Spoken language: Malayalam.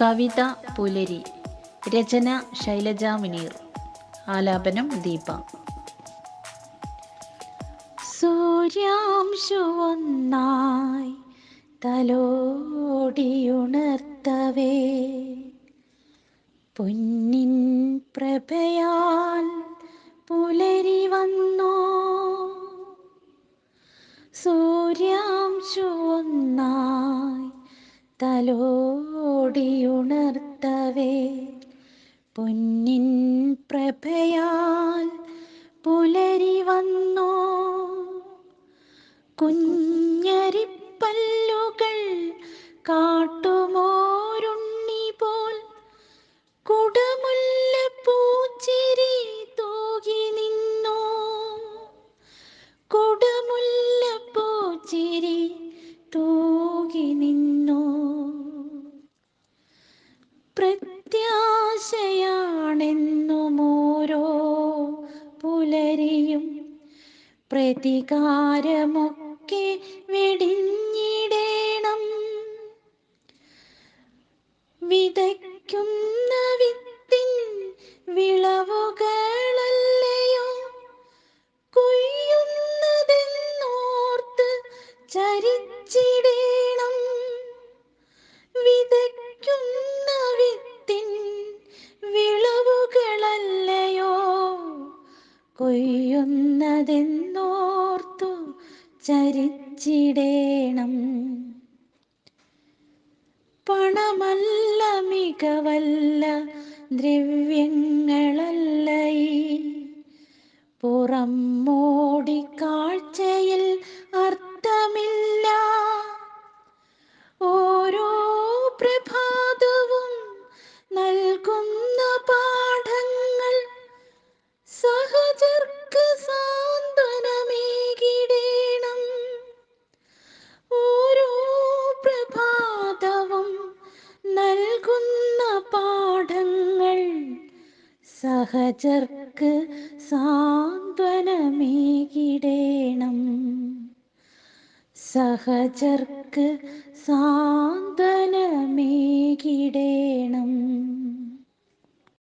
കവിത പുലരി. രചന ശൈലജ മുനീർ. ആലാപനം ദീപ. സൂര്യാംശുവന്നായി തലോടിയുണർത്തവേ. പൊന്നിൻ പ്രഭയാൽ പുലരി വന്നോ? സൂര്യാംശു ഒന്നായി തലോടിയുണർത്തവേ പൊന്നിൻ പ്രഭയാൽ പുലരി വന്നോ. കുഞ്ഞരിപ്പല്ലുകൾ കാട്ടുമോരുണ്ണി പോൽ കുടമുല്ല പൂച്ചിരി തൂകി നിന്നോ. കുടമുല്ല പൂച്ചിരി തൂകി നിന്നോ. പ്രതികാരമൊക്കെ വെടിഞ്ഞിടേണം. വിതയ്ക്കുന്ന വിത്തിൻ വിളവുകളല്ലയോ? കൊയ്യുന്നതെന്നോർത്ത് ചരിച്ചിടേണം കൊയ്യുന്നതെന്നോർത്തു ചരിച്ചിടേണം. പണമല്ല മികവല്ല ദ്രവ്യങ്ങളല്ല പുറം മോടി സഹജർക്ക് സാന്ത്വനമേകിടേണം. സഹചർക്ക് സാന്ത്വനമേകിടേണം